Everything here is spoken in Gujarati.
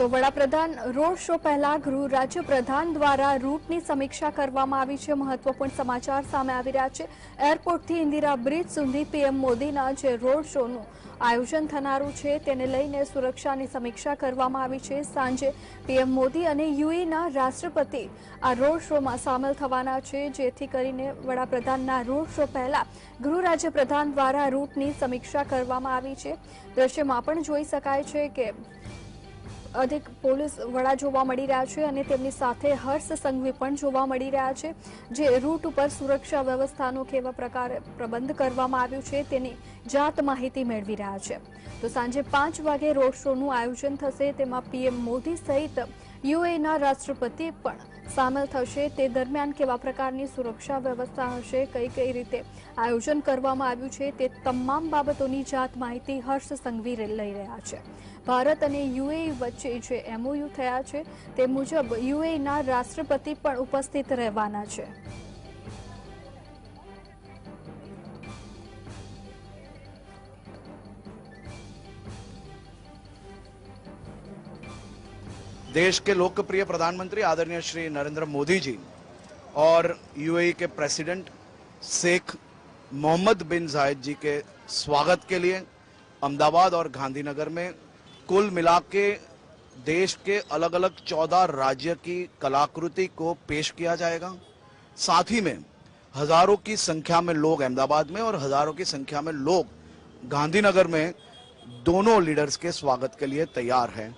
તો વડાપ્રધાન રોડ શો પહેલા ગૃહ રાજ્યપ્રધાન દ્વારા રૂટની સમીક્ષા કરવામાં આવી છે. મહત્વપૂર્ણ સમાચાર સામે આવી રહ્યા છે. એરપોર્ટથી ઇન્દિરા બ્રિજ સુધી પીએમ મોદીના જે રોડ શોનું આયોજન થનારું છે, તેને લઈને સુરક્ષાની સમીક્ષા કરવામાં આવી છે. સાંજે પીએમ મોદી અને યુએના રાષ્ટ્રપતિ આ રોડ શોમાં સામેલ થવાના છે. જેથી કરીને વડાપ્રધાનના રોડ શો પહેલા ગૃહ રાજ્ય પ્રધાન દ્વારા રૂટની સમીક્ષા કરવામાં આવી છે. દ્રશ્યમાં પણ જોઈ શકાય છે કે અધિક પોલીસ વડા જોવા મળી રહ્યા છે અને તેમની સાથે હર્ષ સંઘવી પણ જોવા મળી રહ્યા છે, જે રૂટ ઉપર સુરક્ષા વ્યવસ્થાનો કેવા પ્રકારે પ્રબંધ કરવામાં આવ્યું છે તેની જાત માહિતી મેળવી રહ્યા છે. તો સાંજે પાંચ વાગે રોડ શોનું આયોજન થશે, તેમાં પીએમ મોદી સહિત યુએના રાષ્ટ્રપતિ પણ સામેલ થશે. તે દરમિયાન કેવા પ્રકારની સુરક્ષા વ્યવસ્થા હશે, કઈ કઈ રીતે આયોજન કરવામાં આવ્યું છે, તે તમામ બાબતોની જાત માહિતી હર્ષ સંઘવી લઈ રહ્યા છે. ભારત અને યુએ વચ્ચે જે એમઓયુ થયા છે, તે મુજબ યુએના રાષ્ટ્રપતિ પણ ઉપસ્થિત રહેવાના છે. देश के लोकप्रिय प्रधानमंत्री आदरणीय श्री नरेंद्र मोदी जी और यूएई के president Sheikh Mohammed bin Zayed ji के स्वागत के लिए अहमदाबाद और गांधीनगर में कुल मिला के देश के अलग अलग चौदह राज्य की कलाकृति को पेश किया जाएगा। साथ ही में हज़ारों की संख्या में लोग अहमदाबाद में और हज़ारों की संख्या में लोग गांधीनगर में दोनों लीडर्स के स्वागत के लिए तैयार हैं।